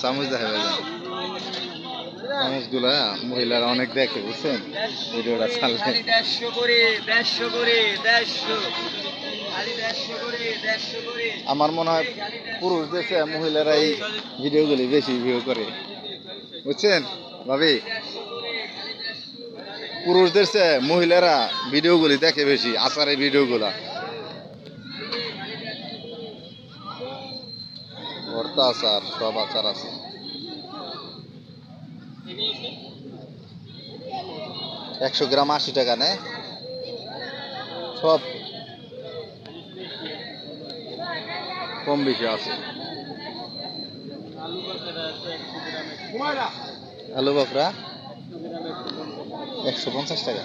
চামচ দেখা যায় চামচগুলা মহিলারা অনেক দেখে বুঝছেন? ভিডিওটা খালি দেড়শো করে করে আমার মনে হয় পুরুষদের চেয়ে মহিলারাই ভিডিওগুলি বেশি ভিউ করে। বুঝছেন? ভাবি? পুরুষদের চেয়ে মহিলারা ভিডিওগুলি দেখে বেশি, আচারের ভিডিওগুলা। ভর্তা আচার, সব আচার আছে। একশো গ্রাম আশি টাকা নেয় সব কম বেশি আছে। আলু বাকরা একশো পঞ্চাশ টাকা।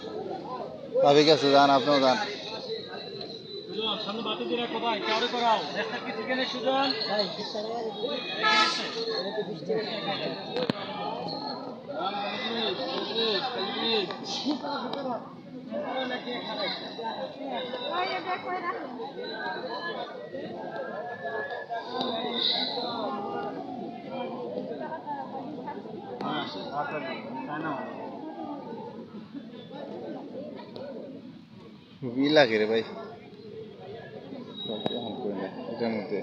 ভাবি গেছে যান আপনিও যান। সুজন খুবই লাগে রে ভাই। অন করে। এটার মধ্যে